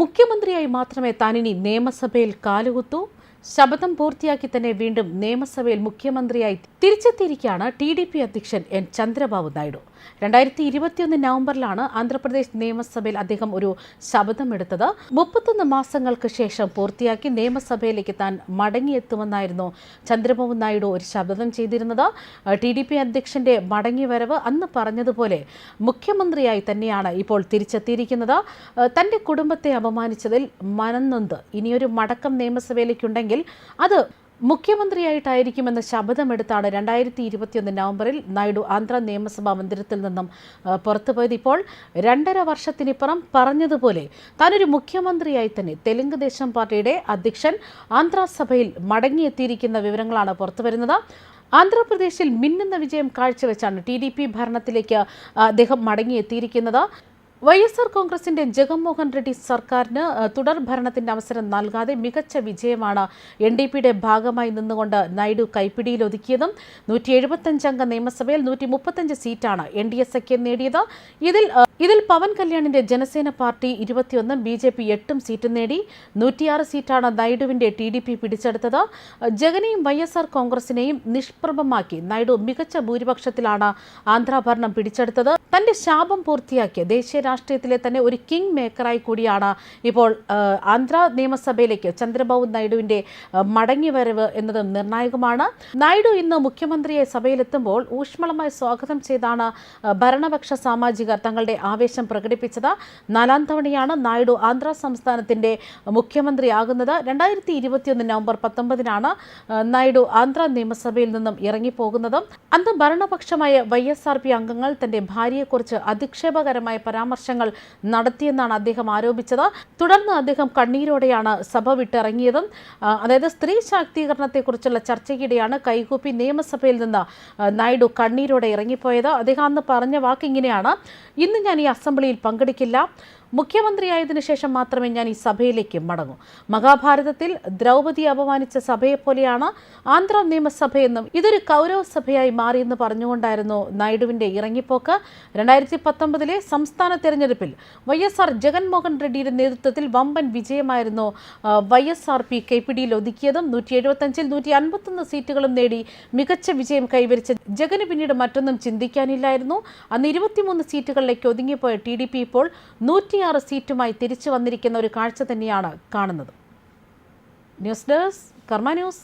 മുഖ്യമന്ത്രിയായി മാത്രമേ താനിനി നിയമസഭയിൽ കാലുകുത്തൂ. ശപഥം പൂർത്തിയാക്കി തന്നെ വീണ്ടും നിയമസഭയിൽ മുഖ്യമന്ത്രിയായി തിരിച്ചെത്തിയിരിക്കുകയാണ് ടി ഡി പി അധ്യക്ഷൻ എൻ ചന്ദ്രബാബു നായിഡു. രണ്ടായിരത്തി ഇരുപത്തിയൊന്ന് നവംബറിലാണ് ആന്ധ്രാപ്രദേശ് നിയമസഭയിൽ അദ്ദേഹം ഒരു ശബ്ദമെടുത്തത് മുപ്പത്തൊന്ന് മാസങ്ങൾക്ക് ശേഷം പൂർത്തിയാക്കി നിയമസഭയിലേക്ക് താൻ മടങ്ങിയെത്തുമെന്നായിരുന്നു ചന്ദ്രബാബു നായിഡു ഒരു ശബ്ദം ചെയ്തിരുന്നത്. ടി ഡി പി അധ്യക്ഷന്റെ മടങ്ങിവരവ് അന്ന് പറഞ്ഞതുപോലെ മുഖ്യമന്ത്രിയായി തന്നെയാണ് ഇപ്പോൾ തിരിച്ചെത്തിയിരിക്കുന്നത്. തന്റെ കുടുംബത്തെ അപമാനിച്ചതിൽ മനന്നൊന്ത് ഇനിയൊരു മടക്കം നിയമസഭയിലേക്കുണ്ടെങ്കിൽ അത് മുഖ്യമന്ത്രിയായിട്ടായിരിക്കുമെന്ന് ശപഥമെടുത്താണ് രണ്ടായിരത്തി ഇരുപത്തിയൊന്ന് നവംബറിൽ നായിഡു ആന്ധ്ര നിയമസഭാ മന്ദിരത്തിൽ നിന്നും പുറത്തുപോയത്. ഇപ്പോൾ രണ്ടര വർഷത്തിനിപ്പുറം പറഞ്ഞതുപോലെ താനൊരു മുഖ്യമന്ത്രിയായി തന്നെ തെലുങ്ക് ദേശം പാർട്ടിയുടെ അധ്യക്ഷൻ ആന്ധ്രാസഭയിൽ മടങ്ങിയെത്തിയിരിക്കുന്ന വിവരങ്ങളാണ് പുറത്തുവരുന്നത് ആന്ധ്രാപ്രദേശിൽ മിന്നുന്ന വിജയം കാഴ്ചവെച്ചാണ് ടി ഡി പി ഭരണത്തിലേക്ക് അദ്ദേഹം മടങ്ങിയെത്തിയിരിക്കുന്നത്. വൈ എസ് ആർ കോൺഗ്രസിന്റെ ജഗൻമോഹൻ റെഡ്ഡി സർക്കാരിന് തുടർ ഭരണത്തിന്റെ അവസരം നൽകാതെ മികച്ച വിജയമാണ് എൻ ഡി പിയുടെ ഭാഗമായി നിന്നുകൊണ്ട് നായിഡു കൈപ്പിടിയിലൊതുക്കിയതും നൂറ്റി എഴുപത്തഞ്ചംഗ നിയമസഭയിൽ നൂറ്റി മുപ്പത്തഞ്ച് സീറ്റാണ് എൻ ഡി എസ് സഖ്യം നേടിയത്. ഇതിൽ ഇതിൽ പവൻ കല്യാണിന്റെ ജനസേന പാർട്ടി ഇരുപത്തിയൊന്നും ബി ജെ പി എട്ടും സീറ്റും നേടി നൂറ്റിയാറ് സീറ്റാണ് നായിഡുവിന്റെ ടി ഡി പി പിടിച്ചെടുത്തത്. ജഗനെയും വൈ എസ് ആർ കോൺഗ്രസിനെയും നിഷ്പ്രഭമാക്കി നായിഡു മികച്ച ഭൂരിപക്ഷത്തിലാണ് ആന്ധ്രാഭരണം പിടിച്ചെടുത്തത്. തന്റെ ശാപം പൂർത്തിയാക്കിയ ദേശീയ രാഷ്ട്രീയത്തിലെ തന്നെ ഒരു കിങ് മേക്കറായി കൂടിയാണ് ഇപ്പോൾ ആന്ധ്ര നിയമസഭയിലേക്ക് ചന്ദ്രബാബു നായിഡുവിന്റെ മടങ്ങിവരവ് എന്നത് നിർണായകമാണ്. നായിഡു ഇന്ന് മുഖ്യമന്ത്രിയെ സഭയിലെത്തുമ്പോൾ ഊഷ്മളമായി സ്വാഗതം ചെയ്താണ് ഭരണപക്ഷ സാമാജികർ തങ്ങളുടെ ആവേശം പ്രകടിപ്പിച്ചത്. നാലാം തവണയാണ് നായിഡു ആന്ധ്ര സംസ്ഥാനത്തിന്റെ മുഖ്യമന്ത്രിയാകുന്നത്. രണ്ടായിരത്തി ഇരുപത്തിയൊന്ന് നവംബർ പത്തൊമ്പതിനാണ് നായിഡു ആന്ധ്ര നിയമസഭയിൽ നിന്നും ഇറങ്ങിപ്പോകുന്നത്. അന്ന് ഭരണപക്ഷമായ വൈ എസ് ആർ പി അംഗങ്ങൾ തന്റെ ഭാര്യയെക്കുറിച്ച് അധിക്ഷേപകരമായ പരാമർശങ്ങൾ നടത്തിയെന്നാണ് അദ്ദേഹം ആരോപിച്ചത്. തുടർന്ന് അദ്ദേഹം കണ്ണീരോടെയാണ് സഭ വിട്ടിറങ്ങിയതും. അതായത് സ്ത്രീ ശാക്തീകരണത്തെക്കുറിച്ചുള്ള ചർച്ചയ്ക്കിടെയാണ് കൈകൂപ്പി നിയമസഭയിൽ നിന്ന് നായിഡു കണ്ണീരോടെ ഇറങ്ങിപ്പോയത്. അദ്ദേഹം അന്ന് പറഞ്ഞ വാക്ക് ഇങ്ങനെയാണ്. ഇന്ന് ഞാൻ ഈ അസംബ്ലിയിൽ പങ്കെടുക്കില്ല. മുഖ്യമന്ത്രിയായതിനു ശേഷം മാത്രമേ ഞാൻ ഈ സഭയിലേക്ക് മടങ്ങൂ. മഹാഭാരതത്തിൽ ദ്രൗപദി അപമാനിച്ച സഭയെപ്പോലെയാണ് ആന്ധ്ര നിയമസഭയെന്നും ഇതൊരു കൗരവ സഭയായി മാറിയെന്ന് പറഞ്ഞുകൊണ്ടായിരുന്നു നായിഡുവിന്റെ ഇറങ്ങിപ്പോക്ക്. രണ്ടായിരത്തി പത്തൊമ്പതിലെ സംസ്ഥാന തെരഞ്ഞെടുപ്പിൽ വൈ എസ് ആർ ജഗൻമോഹൻ റെഡ്ഡിയുടെ നേതൃത്വത്തിൽ വമ്പൻ വിജയമായിരുന്നു Y S R P K P ഡിയിൽ ഒതുക്കിയതും നൂറ്റി എഴുപത്തഞ്ചിൽ നൂറ്റി അൻപത്തൊന്ന് സീറ്റുകളും നേടി മികച്ച വിജയം കൈവരിച്ച ജഗന് പിന്നീട് മറ്റൊന്നും ചിന്തിക്കാനില്ലായിരുന്നു. അന്ന് ഇരുപത്തിമൂന്ന് സീറ്റുകളിലേക്ക് ഒതുങ്ങിപ്പോയ ടി ഡി പി ഇപ്പോൾ നൂറ്റിയാറ് സീറ്റുമായി തിരിച്ചു വന്നിരിക്കുന്ന ഒരു കാഴ്ച തന്നെയാണ് കാണുന്നത്. News desk Karma news.